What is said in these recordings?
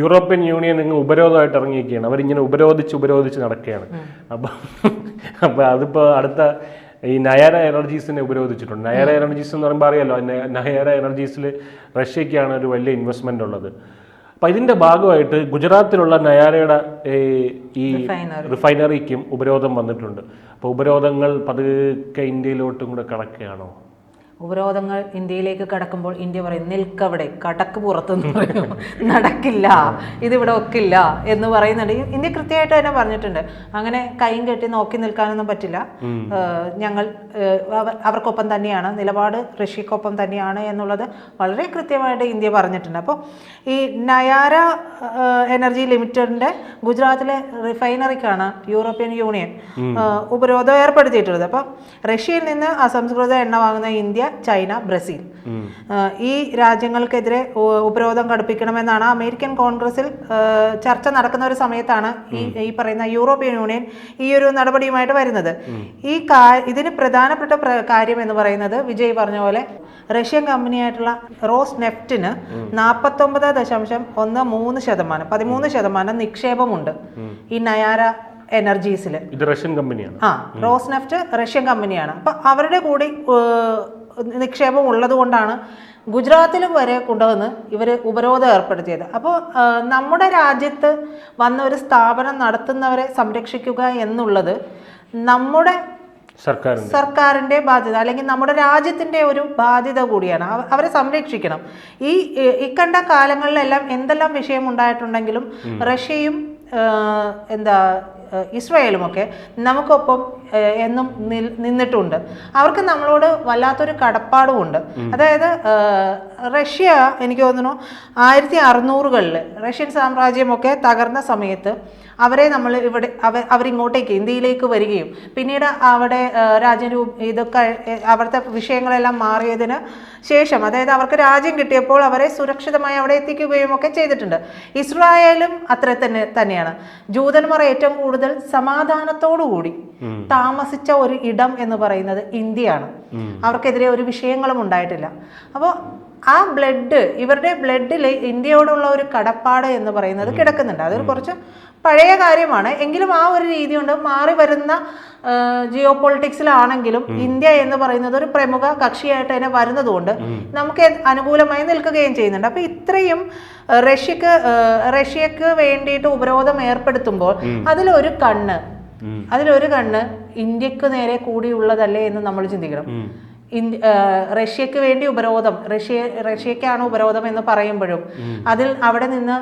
European union ഇങ്ങ് ഉപരോധമായിട്ട് ഇറങ്ങിയിരിക്കുകയാണ്. അവരിങ്ങനെ ഉപരോധിച്ച് ഉപരോധിച്ച് നടക്കുകയാണ്. അപ്പം അപ്പം അതിപ്പോൾ അടുത്ത ഈ നയാര എനർജീസിനെ ഉപരോധിച്ചിട്ടുണ്ട്. നയാര എനർജീസ് എന്ന് പറയുമ്പോൾ അറിയാലോ നയാര എനർജീസിൽ റഷ്യക്കാണ് ഒരു വലിയ ഇൻവെസ്റ്റ്മെന്റ് ഉള്ളത്. അപ്പം ഇതിന്റെ ഭാഗമായിട്ട് ഗുജറാത്തിലുള്ള നയാരയുടെ ഈ റിഫൈനറിക്കും ഉപരോധം വന്നിട്ടുണ്ട്. അപ്പോൾ ഉപരോധങ്ങൾ പതുക്കെ ഇന്ത്യയിലോട്ടും കൂടെ കടക്കുകയാണോ? ഉപരോധങ്ങൾ ഇന്ത്യയിലേക്ക് കടക്കുമ്പോൾ ഇന്ത്യ പറയും നിൽക്കവിടെ കടക്ക് പുറത്തെന്ന് പറയും. നടക്കില്ല ഇതിവിടെ ഒക്കില്ല എന്ന് പറയുന്നുണ്ട്. ഇന്ത്യ കൃത്യമായിട്ട് തന്നെ പറഞ്ഞിട്ടുണ്ട്. അങ്ങനെ കൈയും കെട്ടി നോക്കി നിൽക്കാനൊന്നും പറ്റില്ല. ഞങ്ങൾ അവർക്കൊപ്പം തന്നെയാണ്. നിലപാട് റഷ്യക്കൊപ്പം തന്നെയാണ് എന്നുള്ളത് വളരെ കൃത്യമായിട്ട് ഇന്ത്യ പറഞ്ഞിട്ടുണ്ട്. അപ്പോൾ ഈ നയാര എനർജി ലിമിറ്റഡിന്റെ ഗുജറാത്തിലെ റിഫൈനറിക്കാണ് യൂറോപ്യൻ യൂണിയൻ ഉപരോധം ഏർപ്പെടുത്തിയിട്ടുള്ളത്. അപ്പോൾ റഷ്യയിൽ നിന്ന് അസംസ്കൃത എണ്ണ വാങ്ങുന്ന ഇന്ത്യ ചൈന ബ്രസീൽ. ഈ രാജ്യങ്ങൾക്കെതിരെ ഉപരോധം കടുപ്പിക്കണമെന്നാണ് അമേരിക്കൻ കോൺഗ്രസിൽ ചർച്ച നടക്കുന്ന ഒരു സമയത്താണ് ഈ ഈ പറയുന്ന യൂറോപ്യൻ യൂണിയൻ ഈ ഒരു നടപടിയുമായിട്ട് വരുന്നത്. ഈ കാ- ഇതിന് പ്രധാനപ്പെട്ട കാര്യം എന്ന് പറയുന്നത് വിജയ് പറഞ്ഞ പോലെ റഷ്യൻ കമ്പനിയായിട്ടുള്ള റോസ് നെഫ്റ്റിന് നാൽപ്പത്തൊമ്പത് ദശാംശം ഒന്ന് മൂന്ന് ശതമാനം പതിമൂന്ന് ശതമാനം നിക്ഷേപമുണ്ട് ഈ നയാര എനർജീസിൽ ഇത് റഷ്യൻ കമ്പനിയാണ്. ആ റോസ് നെഫ്റ്റ് റഷ്യൻ കമ്പനിയാണ്. അപ്പൊ അവരുടെ കൂടി നിക്ഷേപം ഉള്ളതുകൊണ്ടാണ് ഗുജറാത്തിലും വരെ കൊണ്ടുവന്ന് ഇവർ ഉപരോധം ഏർപ്പെടുത്തിയത്. അപ്പോൾ നമ്മുടെ രാജ്യത്ത് വന്ന ഒരു സ്ഥാപനം നടത്തുന്നവരെ സംരക്ഷിക്കുക എന്നുള്ളത് നമ്മുടെ സർക്കാരിന്റെ സർക്കാരിന്റെ ബാധ്യത അല്ലെങ്കിൽ നമ്മുടെ രാജ്യത്തിന്റെ ഒരു ബാധ്യത കൂടിയാണ്. അവരെ സംരക്ഷിക്കണം. ഈ ഇക്കണ്ട കാലങ്ങളിലെല്ലാം എന്തെല്ലാം വിഷയം ഉണ്ടായിട്ടുണ്ടെങ്കിലും റഷ്യയും എന്താ ഏഹ്, ഇസ്രായേലും ഒക്കെ നമുക്കൊപ്പം എന്നും നിന്നിട്ടുണ്ട്. അവർക്ക് നമ്മളോട് വല്ലാത്തൊരു കടപ്പാടുമുണ്ട്. അതായത് റഷ്യ എനിക്ക് തോന്നുന്നു ആയിരത്തി അറുന്നൂറുകളിൽ റഷ്യൻ സാമ്രാജ്യമൊക്കെ തകർന്ന സമയത്ത് അവരെ നമ്മൾ ഇവിടെ അവർ അവരിങ്ങോട്ടേക്ക് ഇന്ത്യയിലേക്ക് വരികയും. പിന്നീട് അവിടെ രാജ്യം ഇതൊക്കെ അവിടുത്തെ വിഷയങ്ങളെല്ലാം മാറിയതിന് ശേഷം അതായത് അവർക്ക് രാജ്യം കിട്ടിയപ്പോൾ അവരെ സുരക്ഷിതമായി അവിടെ എത്തിക്കുകയും ഒക്കെ ചെയ്തിട്ടുണ്ട്. ഇസ്രായേലും അത്ര തന്നെ തന്നെയാണ്. ജൂതന്മാർ ഏറ്റവും കൂടുതൽ സമാധാനത്തോടു കൂടി താമസിച്ച ഒരു ഇടം എന്ന് പറയുന്നത് ഇന്ത്യയാണ്. അവർക്കെതിരെ ഒരു വിഷയങ്ങളും ഉണ്ടായിട്ടില്ല. അപ്പോൾ ആ ബ്ലഡ് ഇവരുടെ ബ്ലഡിൽ ഇന്ത്യയോടുള്ള ഒരു കടപ്പാട് എന്ന് പറയുന്നത് കിടക്കുന്നുണ്ട്. അതൊരു കുറച്ച് പഴയ കാര്യമാണ്. എങ്കിലും ആ ഒരു രീതി കൊണ്ട് മാറി വരുന്ന ജിയോ പൊളിറ്റിക്സിലാണെങ്കിലും ഇന്ത്യ എന്ന് പറയുന്നത് ഒരു പ്രമുഖ കക്ഷിയായിട്ട് തന്നെ വരുന്നതുകൊണ്ട് നമുക്ക് അനുകൂലമായി നിൽക്കുകയും ചെയ്യുന്നുണ്ട്. അപ്പോൾ ഇത്രയും റഷ്യക്ക് റഷ്യക്ക് വേണ്ടിയിട്ട് ഉപരോധം ഏർപ്പെടുത്തുമ്പോൾ അതിലൊരു കണ്ണ് അതിലൊരു കണ്ണ് ഇന്ത്യയ്ക്ക് നേരെ കൂടിയുള്ളതല്ലേ എന്ന് നമ്മൾ ചിന്തിക്കണം. റഷ്യക്ക് വേണ്ടി ഉപരോധം റഷ്യ റഷ്യക്കാണ് ഉപരോധം എന്ന് പറയുമ്പോഴും അതിൽ അവിടെ നിന്ന്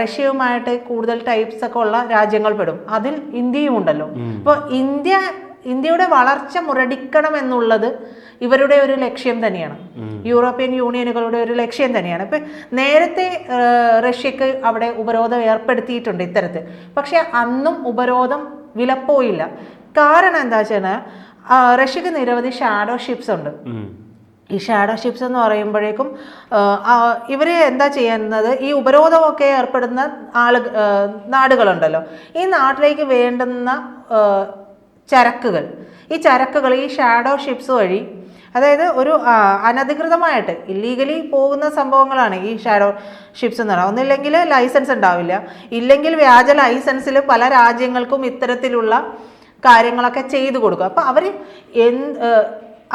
റഷ്യയുമായിട്ട് കൂടുതൽ ടൈപ്സ് ഒക്കെ ഉള്ള രാജ്യങ്ങൾ പെടും അതിൽ ഇന്ത്യയും ഉണ്ടല്ലോ. അപ്പോൾ ഇന്ത്യ ഇന്ത്യയുടെ വളർച്ച മുരടിക്കണം എന്നുള്ളത് ഇവരുടെ ഒരു ലക്ഷ്യം തന്നെയാണ്. യൂറോപ്യൻ യൂണിയനുകളുടെ ഒരു ലക്ഷ്യം തന്നെയാണ്. ഇപ്പം നേരത്തെ റഷ്യക്ക് അവിടെ ഉപരോധം ഏർപ്പെടുത്തിയിട്ടുണ്ട് ഇത്തരത്തിൽ. പക്ഷേ അന്നും ഉപരോധം വിലപ്പോയില്ല. കാരണം എന്താ വെച്ചാൽ റഷ്യക്ക് നിരവധി ഷാഡോ ഷിപ്സ് ഉണ്ട്. ഈ ഷാഡോ ഷിപ്സ് എന്ന് പറയുമ്പോഴേക്കും ഇവർ എന്താ ചെയ്യുന്നത്? ഈ ഉപരോധമൊക്കെ ഏർപ്പെടുന്ന ആൾ നാടുകളുണ്ടല്ലോ. ഈ നാട്ടിലേക്ക് വേണ്ടുന്ന ചരക്കുകൾ. ഈ ചരക്കുകൾ ഈ ഷാഡോ ഷിപ്സ് വഴി അതായത് ഒരു അനധികൃതമായിട്ട് ഇല്ലീഗലി പോകുന്ന സംഭവങ്ങളാണ് ഈ ഷാഡോ ഷിപ്സ് എന്ന് പറയുന്നത്. ഒന്നില്ലെങ്കിൽ ലൈസൻസ് ഉണ്ടാവില്ല. ഇല്ലെങ്കിൽ വ്യാജ ലൈസൻസിൽ പല രാജ്യങ്ങൾക്കും ഇത്തരത്തിലുള്ള കാര്യങ്ങളൊക്കെ ചെയ്തു കൊടുക്കും. അപ്പോൾ അവർ എന്ത്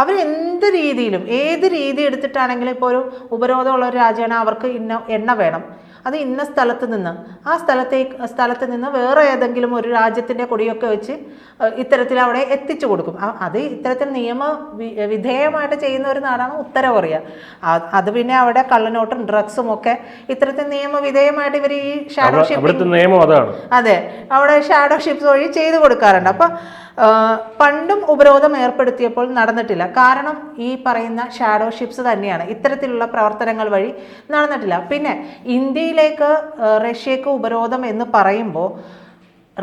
അവർ എന്ത് രീതിയിലും ഏത് രീതി എടുത്തിട്ടാണെങ്കിലും ഇപ്പോൾ ഒരു ഉപരോധമുള്ള ഒരു രാജ്യമാണ് അവർക്ക് ഇന്ന എണ്ണ വേണം. അത് ഇന്ന സ്ഥലത്ത് നിന്ന് ആ സ്ഥലത്തേക്ക് സ്ഥലത്ത് നിന്ന് വേറെ ഏതെങ്കിലും ഒരു രാജ്യത്തിന്റെ കൊടിയൊക്കെ വെച്ച് ഇത്തരത്തിൽ അവിടെ എത്തിച്ചു കൊടുക്കും. അത് ഇത്തരത്തിൽ നിയമ വിധേയമായിട്ട് ചെയ്യുന്ന ഒരു നാടാണ് ഉത്തര കൊറിയ. അത് പിന്നെ അവിടെ കള്ളനോട്ടും ഡ്രഗ്സും ഒക്കെ ഇത്തരത്തിൽ നിയമവിധേയമായിട്ട് ഇവർ ഈ ഷാഡോ ഷിപ്പ് അതെ അവിടെ ഷാഡോ ഷിപ്സ് വഴി ചെയ്തു കൊടുക്കാറുണ്ട്. അപ്പം പണ്ടും ഉപരോധം ഏർപ്പെടുത്തിയപ്പോൾ നടന്നിട്ടില്ല. കാരണം ഈ പറയുന്ന ഷാഡോ ഷിപ്സ് തന്നെയാണ്. ഇത്തരത്തിലുള്ള പ്രവർത്തനങ്ങൾ വഴി നടന്നിട്ടില്ല. പിന്നെ ഇന്ത്യയിലേക്ക് റഷ്യക്ക് ഉപരോധം എന്ന് പറയുമ്പോൾ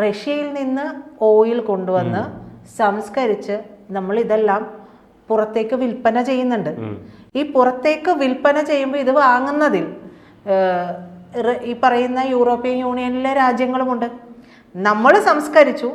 റഷ്യയിൽ നിന്ന് ഓയിൽ കൊണ്ടുവന്ന് സംസ്കരിച്ച് നമ്മൾ ഇതെല്ലാം പുറത്തേക്ക് വിൽപ്പന ചെയ്യുന്നുണ്ട്. ഈ പുറത്തേക്ക് വിൽപ്പന ചെയ്യുമ്പോൾ ഇത് വാങ്ങുന്നതിൽ ഈ പറയുന്ന യൂറോപ്യൻ യൂണിയനിലെ രാജ്യങ്ങളുമുണ്ട്. നമ്മൾ സംസ്കരിച്ചു.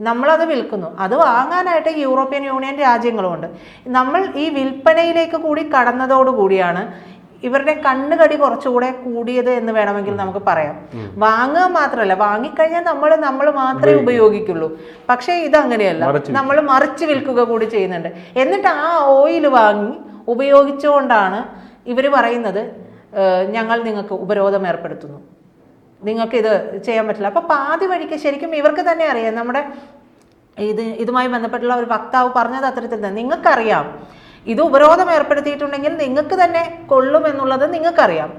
നമ്മളത് വിൽക്കുന്നു. അത് വാങ്ങാനായിട്ട് യൂറോപ്യൻ യൂണിയൻ രാജ്യങ്ങളുമുണ്ട്. നമ്മൾ ഈ വിൽപ്പനയിലേക്ക് കൂടി കടന്നതോടുകൂടിയാണ് ഇവരുടെ കണ്ണുകടി കുറച്ചുകൂടെ കൂടിയത് എന്ന് വേണമെങ്കിൽ നമുക്ക് പറയാം. വാങ്ങുക മാത്രമല്ല വാങ്ങിക്കഴിഞ്ഞാൽ നമ്മൾ നമ്മൾ മാത്രമേ ഉപയോഗിക്കുള്ളൂ. പക്ഷേ ഇതങ്ങനെയല്ല. നമ്മൾ മറിച്ച് വിൽക്കുക കൂടി ചെയ്യുന്നുണ്ട്. എന്നിട്ട് ആ ഓയിൽ വാങ്ങി ഉപയോഗിച്ചുകൊണ്ടാണ് ഇവർ പറയുന്നത് ഞങ്ങൾ നിങ്ങൾക്ക് ഉപരോധം ഏർപ്പെടുത്തുന്നു. നിങ്ങൾക്ക് ഇത് ചെയ്യാൻ പറ്റില്ല. അപ്പോൾ പാതി വഴിക്ക് ശരിക്കും ഇവർക്ക് തന്നെ അറിയാം. നമ്മുടെ ഇത് ഇതുമായി ബന്ധപ്പെട്ടുള്ള ഒരു വക്താവ് പറഞ്ഞത് അത്തരത്തിൽ തന്നെ. നിങ്ങൾക്കറിയാം. ഇത് ഉപരോധം ഏർപ്പെടുത്തിയിട്ടുണ്ടെങ്കിൽ നിങ്ങൾക്ക് തന്നെ കൊള്ളുമെന്നുള്ളത് നിങ്ങൾക്കറിയാം.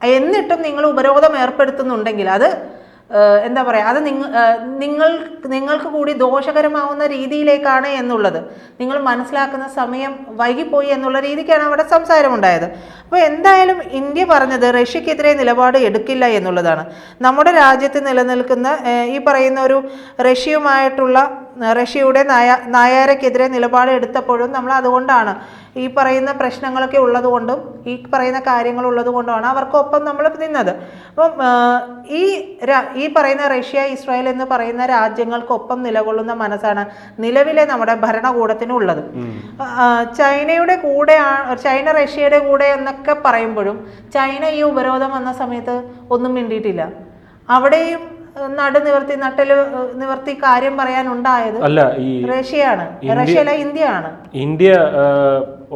എന്നിട്ടും നിങ്ങൾ ഉപരോധം ഏർപ്പെടുത്തുന്നുണ്ടെങ്കിൽ അത് എന്താ പറയുക അത് നിങ്ങൾ നിങ്ങൾ നിങ്ങൾക്ക് കൂടി ദോഷകരമാവുന്ന രീതിയിലേക്കാണ് എന്നുള്ളത്. നിങ്ങൾ മനസ്സിലാക്കുന്ന സമയം വൈകിപ്പോയി എന്നുള്ള രീതിക്കാണ് അവിടെ സംസാരമുണ്ടായത്. അപ്പോൾ എന്തായാലും ഇന്ത്യ പറഞ്ഞത് റഷ്യക്കെതിരെ നിലപാട് എടുക്കില്ല എന്നുള്ളതാണ്. നമ്മുടെ രാജ്യത്ത് നിലനിൽക്കുന്ന ഈ പറയുന്ന ഒരു റഷ്യയുമായിട്ടുള്ള റഷ്യയുടെ നയ നായാരക്കെതിരെ നിലപാട് എടുത്തപ്പോഴും നമ്മൾ അതുകൊണ്ടാണ് ഈ പറയുന്ന പ്രശ്നങ്ങളൊക്കെ ഉള്ളതുകൊണ്ടും ഈ പറയുന്ന കാര്യങ്ങൾ ഉള്ളതുകൊണ്ടുമാണ് അവർക്കൊപ്പം നമ്മൾ നിന്നത്. അപ്പം ഈ ഈ പറയുന്ന റഷ്യ ഇസ്രായേൽ എന്ന് പറയുന്ന രാജ്യങ്ങൾക്കൊപ്പം നിലകൊള്ളുന്ന മനസ്സാണ് നിലവിലെ നമ്മുടെ ഭരണകൂടത്തിനുള്ളത് ഉള്ളത്. ചൈനയുടെ കൂടെയാണ് ചൈന റഷ്യയുടെ കൂടെ എന്നൊക്കെ പറയുമ്പോഴും ചൈന ഈ ഉപരോധം വന്ന സമയത്ത് ഒന്നും മിണ്ടിയിട്ടില്ല. അവിടെയും നടു നിവർത്തി നട്ടൽ ഏഹ്, നിവർത്തി കാര്യം പറയാനുണ്ടായത് അല്ല ഈ റഷ്യയാണ്. റഷ്യയിലെ ഇന്ത്യയാണ്. ഇന്ത്യ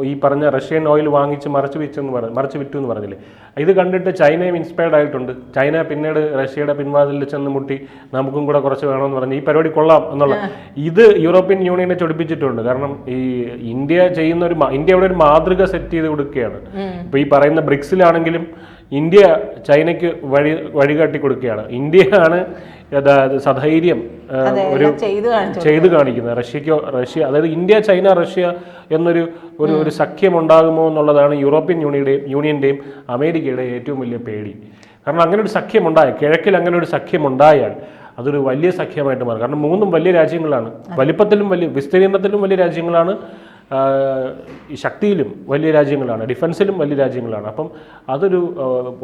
ഈ പറഞ്ഞ റഷ്യൻ ഓയിൽ വാങ്ങിച്ച് മറച്ചു വെച്ചെന്ന് പറഞ്ഞു മറച്ചു വിറ്റു എന്ന് പറഞ്ഞില്ലേ? ഇത് കണ്ടിട്ട് ചൈനയും ഇൻസ്പയർഡ് ആയിട്ടുണ്ട്. ചൈന പിന്നീട് റഷ്യയുടെ പിൻവാതിലിൽ ചെന്ന് മുട്ടി നമുക്കും കൂടെ കുറച്ച് വേണമെന്ന് പറഞ്ഞ് ഈ പരിപാടി കൊള്ളാം എന്നുള്ള ഇത് യൂറോപ്യൻ യൂണിയനെ ചൊടിപ്പിച്ചിട്ടുണ്ട്. കാരണം ഈ ഇന്ത്യ ചെയ്യുന്ന ഒരു ഇന്ത്യ ഇവിടെ ഒരു മാതൃക സെറ്റ് ചെയ്ത് കൊടുക്കുകയാണ്. ഇപ്പൊ ഈ പറയുന്ന ബ്രിക്സിലാണെങ്കിലും ഇന്ത്യ ചൈനയ്ക്ക് വഴി വഴികാട്ടി കൊടുക്കുകയാണ്. ഇന്ത്യയാണ് അതായത് സധൈര്യം ഒരു ചെയ്തു കാണിക്കുന്നത്. റഷ്യക്കോ റഷ്യ അതായത് ഇന്ത്യ ചൈന റഷ്യ എന്നൊരു ഒരു ഒരു സഖ്യം ഉണ്ടാകുമോ എന്നുള്ളതാണ് യൂറോപ്യൻ യൂണിയുടെയും യൂണിയന്റെയും അമേരിക്കയുടെയും ഏറ്റവും വലിയ പേടി. കാരണം അങ്ങനെ ഒരു സഖ്യം ഉണ്ടായ കിഴക്കിൽ അങ്ങനെ ഒരു സഖ്യം ഉണ്ടായാൽ അതൊരു വലിയ സഖ്യമായിട്ട് മാറും. കാരണം മൂന്നും വലിയ രാജ്യങ്ങളാണ്. വലിപ്പത്തിലും വലിയ വിസ്തീർണത്തിലും വലിയ രാജ്യങ്ങളാണ്. ഈ ശക്തിയിലും വലിയ രാജ്യങ്ങളാണ് ഡിഫൻസിലും വലിയ രാജ്യങ്ങളാണ്. അപ്പം അതൊരു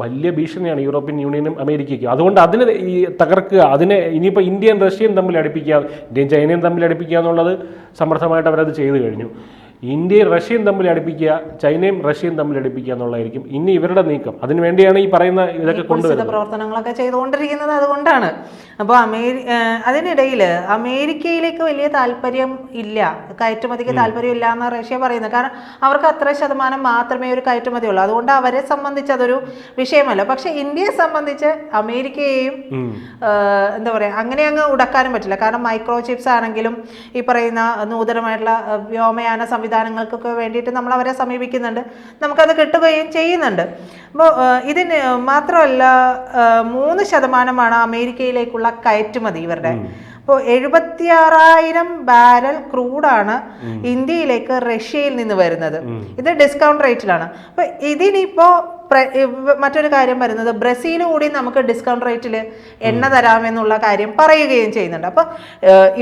വലിയ ഭീഷണിയാണ് യൂറോപ്യൻ യൂണിയനും അമേരിക്കയ്ക്കും. അതുകൊണ്ട് അതിനെ ഈ തകർക്കുക അതിനെ ഇനിയിപ്പോൾ ഇന്ത്യയും റഷ്യയും തമ്മിൽ അടുപ്പിക്കുക ഇന്ത്യയും ചൈനയും തമ്മിൽ അടുപ്പിക്കുക എന്നുള്ളത് സമർത്ഥമായിട്ട് അവരത് ചെയ്തു കഴിഞ്ഞു. ഇന്ത്യയും റഷ്യയും തമ്മിൽ അടുപ്പിക്കുക ചൈനയും റഷ്യയും തമ്മിൽ അടുപ്പിക്കുക എന്നുള്ളതായിരിക്കും ഇനി ഇവരുടെ നീക്കം. അതിനുവേണ്ടിയാണ് ഈ പറയുന്ന ഇതൊക്കെ കൊണ്ടുവരുന്നത്. പ്രവർത്തനങ്ങളൊക്കെ ചെയ്തുകൊണ്ടിരിക്കുന്നത് അതുകൊണ്ടാണ്. അപ്പോൾ അമേരി അതിനിടയിൽ അമേരിക്കയിലേക്ക് വലിയ താല്പര്യം ഇല്ല. കയറ്റുമതിക്ക് താല്പര്യം ഇല്ല എന്ന് റഷ്യ പറയുന്നത്. കാരണം അവർക്ക് അത്ര ശതമാനം മാത്രമേ ഒരു കയറ്റുമതി ഉള്ളൂ. അതുകൊണ്ട് അവരെ സംബന്ധിച്ച് അതൊരു വിഷയമല്ല. പക്ഷെ ഇന്ത്യയെ സംബന്ധിച്ച് അമേരിക്കയെയും എന്താ പറയുക അങ്ങനെ അങ്ങ് ഉടക്കാനും പറ്റില്ല. കാരണം മൈക്രോ ചിപ്സ് ആണെങ്കിലും ഈ പറയുന്ന നൂതനമായിട്ടുള്ള വ്യോമയാന വ്യോമയാന സംവിധാനങ്ങൾക്കൊക്കെ വേണ്ടിയിട്ട് നമ്മൾ അവരെ സമീപിക്കുന്നുണ്ട്. നമുക്കത് കിട്ടുകയും ചെയ്യുന്നുണ്ട്. അപ്പോൾ ഇതിന് മാത്രമല്ല മൂന്ന് ശതമാനമാണ് അമേരിക്കയിലേക്കുള്ള കയറ്റുമതി ഇവരുടെ. അപ്പോൾ എഴുപത്തിയാറായിരം ബാരൽ ക്രൂഡാണ് ഇന്ത്യയിലേക്ക് റഷ്യയിൽ നിന്ന് വരുന്നത്. ഇത് ഡിസ്കൗണ്ട് റേറ്റിലാണ്. അപ്പോൾ ഇതിനിപ്പോൾ മറ്റൊരു കാര്യം വരുന്നത് ബ്രസീൽ കൂടി നമുക്ക് ഡിസ്കൗണ്ട് റേറ്റിൽ എണ്ണ തരാമെന്നുള്ള കാര്യം പറയുകയും ചെയ്യുന്നുണ്ട്. അപ്പോൾ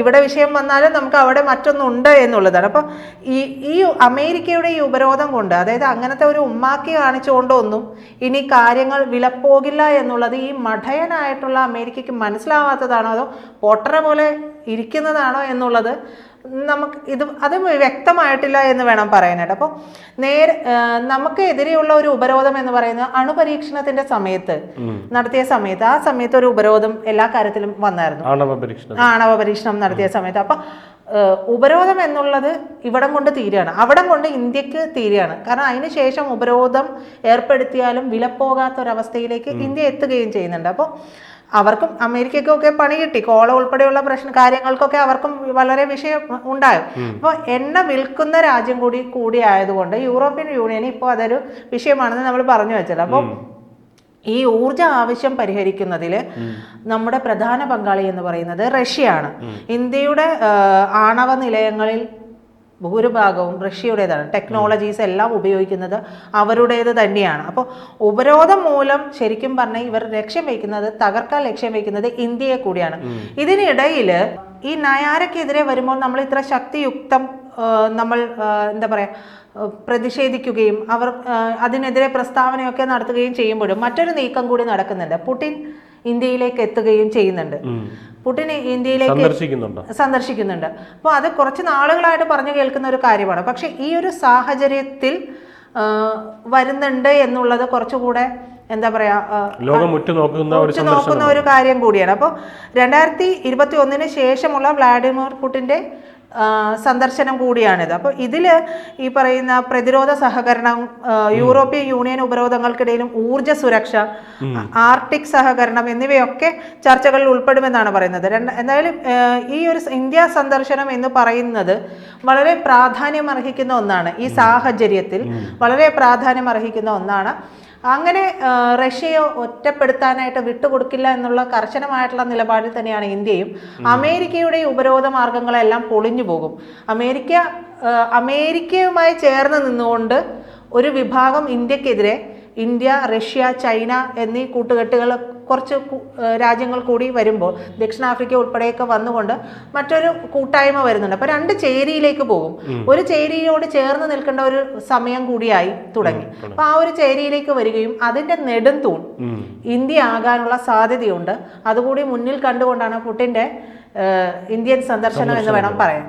ഇവിടെ വിഷയം വന്നാലും നമുക്ക് അവിടെ മറ്റൊന്നുണ്ട് എന്നുള്ളതാണ്. അപ്പോൾ ഈ ഈ അമേരിക്കയുടെ ഈ ഉപരോധം കൊണ്ട് അതായത് അങ്ങനത്തെ ഒരു ഉമ്മാക്കി കാണിച്ചുകൊണ്ടൊന്നും ഇനി കാര്യങ്ങൾ വിലപ്പോകില്ല എന്നുള്ളത് ഈ മഠയനായിട്ടുള്ള അമേരിക്കയ്ക്ക് മനസ്സിലാവാത്തതാണോ അതോ പൊട്ടറ പോലെ ഇരിക്കുന്നതാണോ എന്നുള്ളത് നമുക്ക് ഇത് അത് വ്യക്തമായിട്ടില്ല എന്ന് വേണം പറയാനായിട്ട്. അപ്പോൾ നേരെ നമുക്ക് എതിരെയുള്ള ഒരു ഉപരോധം എന്ന് പറയുന്നത് അണുപരീക്ഷണത്തിന്റെ സമയത്ത് നടത്തിയ സമയത്ത്. ആ സമയത്ത് ഒരു ഉപരോധം എല്ലാ കാര്യത്തിലും വന്നായിരുന്നു. ആണവ പരീക്ഷണം നടത്തിയ സമയത്ത്. അപ്പൊ ഉപരോധം എന്നുള്ളത് ഇവിടം കൊണ്ട് തീരുകയാണ്. അവിടം കൊണ്ട് ഇന്ത്യയ്ക്ക് തീരുകയാണ്. കാരണം അതിന് ശേഷം ഉപരോധം ഏർപ്പെടുത്തിയാലും വിലപ്പോകാത്ത ഒരവസ്ഥയിലേക്ക് ഇന്ത്യ എത്തുകയും ചെയ്യുന്നുണ്ട്. അപ്പോൾ അവർക്കും അമേരിക്കക്കൊക്കെ പണി കിട്ടി. കോള ഉൾപ്പെടെയുള്ള പ്രശ്ന കാര്യങ്ങൾക്കൊക്കെ അവർക്കും വളരെ വിഷയം ഉണ്ടാകും. അപ്പോൾ എണ്ണ വിൽക്കുന്ന രാജ്യം കൂടി കൂടി ആയതുകൊണ്ട് യൂറോപ്യൻ യൂണിയൻ ഇപ്പോൾ അതൊരു വിഷയമാണെന്ന് നമ്മൾ പറഞ്ഞു വെച്ചത് അപ്പോൾ ഈ ഊർജ ആവശ്യം പരിഹരിക്കുന്നതിൽ നമ്മുടെ പ്രധാന പങ്കാളി എന്ന് പറയുന്നത് റഷ്യയാണ്. ഇന്ത്യയുടെ ആണവ നിലയങ്ങളിൽ ഭൂരിഭാഗവും റഷ്യയുടേതാണ്. ടെക്നോളജീസ് എല്ലാം ഉപയോഗിക്കുന്നത് അവരുടേത് തന്നെയാണ്. അപ്പോൾ ഉപരോധം മൂലം ശരിക്കും പറഞ്ഞാൽ ഇവർ ലക്ഷ്യം വയ്ക്കുന്നത് തകർക്കാൻ ലക്ഷ്യം വയ്ക്കുന്നത് ഇന്ത്യയെ കൂടിയാണ്. ഇതിനിടയിൽ ഈ നയാരക്കെതിരെ വരുമ്പോൾ നമ്മൾ ഇത്ര ശക്തിയുക്തം നമ്മൾ എന്താ പറയുക പ്രതിഷേധിക്കുകയും അവർ അതിനെതിരെ പ്രസ്താവനയൊക്കെ നടത്തുകയും ചെയ്യുമ്പോഴും മറ്റൊരു നീക്കം കൂടി നടക്കുന്നുണ്ട്. പുടിൻ ഇന്ത്യയിലേക്ക് എത്തുകയും ചെയ്യുന്നുണ്ട്. പുടിൻ ഇന്ത്യയിലേക്ക് സന്ദർശിക്കുന്നുണ്ടോ? സന്ദർശിക്കുന്നുണ്ട്. അപ്പോൾ അത് കുറച്ച് നാളുകളായിട്ട് പറഞ്ഞു കേൾക്കുന്ന ഒരു കാര്യമാണ്. പക്ഷേ ഈ ഒരു സാഹചര്യത്തിൽ വരുന്നുണ്ട് എന്നുള്ളത് കുറച്ചുകൂടെ എന്താ പറയാ ലോകം നോക്കുന്ന ഒരു കാര്യം കൂടിയാണ്. അപ്പോൾ രണ്ടായിരത്തി ഇരുപത്തി ഒന്നിന് ശേഷമുള്ള വ്ളാഡിമിർ പുടിന്റെ ആ, സന്ദർശനം കൂടിയാണിത്. അപ്പോൾ ഇതിൽ ഈ പറയുന്ന പ്രതിരോധ സഹകരണം യൂറോപ്യൻ യൂണിയൻ ഉപരോധങ്ങൾക്കിടയിലും ഊർജ സുരക്ഷ ആർട്ടിക് സഹകരണം എന്നിവയൊക്കെ ചർച്ചകളിൽ ഉൾപ്പെടുമെന്നാണ് പറയുന്നത്. രണ്ട് എന്തായാലും ഈ ഒരു ഇന്ത്യ സന്ദർശനം എന്ന് പറയുന്നത് വളരെ പ്രാധാന്യം അർഹിക്കുന്ന ഒന്നാണ്. ഈ സാഹചര്യത്തിൽ വളരെ പ്രാധാന്യം അർഹിക്കുന്ന ഒന്നാണ്. അങ്ങനെ റഷ്യയെ ഒറ്റപ്പെടുത്താനായിട്ട് വിട്ടുകൊടുക്കില്ല എന്നുള്ള കർശനമായിട്ടുള്ള നിലപാടിൽ തന്നെയാണ് ഇന്ത്യയും. അമേരിക്കയുടെ ഉപരോധ മാർഗങ്ങളെല്ലാം പൊളിഞ്ഞു പോകും. അമേരിക്ക അമേരിക്കയുമായി ചേർന്ന് നിന്നുകൊണ്ട് ഒരു വിഭാഗം ഇന്ത്യക്കെതിരെ ഇന്ത്യ റഷ്യ ചൈന എന്നീ കൂട്ടുകെട്ടുകൾ കുറച്ച് രാജ്യങ്ങൾ കൂടി വരുമ്പോൾ ദക്ഷിണാഫ്രിക്ക ഉൾപ്പെടെയൊക്കെ വന്നുകൊണ്ട് മറ്റൊരു കൂട്ടായ്മ വരുന്നുണ്ട്. അപ്പോൾ രണ്ട് ചേരിയിലേക്ക് പോകും. ഒരു ചേരിയോട് ചേർന്ന് നിൽക്കേണ്ട ഒരു സമയം കൂടിയായി തുടങ്ങി. അപ്പോൾ ആ ഒരു ചേരിയിലേക്ക് വരികയും അതിന്റെ നെടുംതൂൺ ഇന്ത്യ ആകാനുള്ള സാധ്യതയുണ്ട്. അതുകൂടി മുന്നിൽ കണ്ടുകൊണ്ടാണ് പുട്ടിന്റെ ഇന്ത്യൻ സന്ദർശനം എന്ന് വേണം പറയാൻ.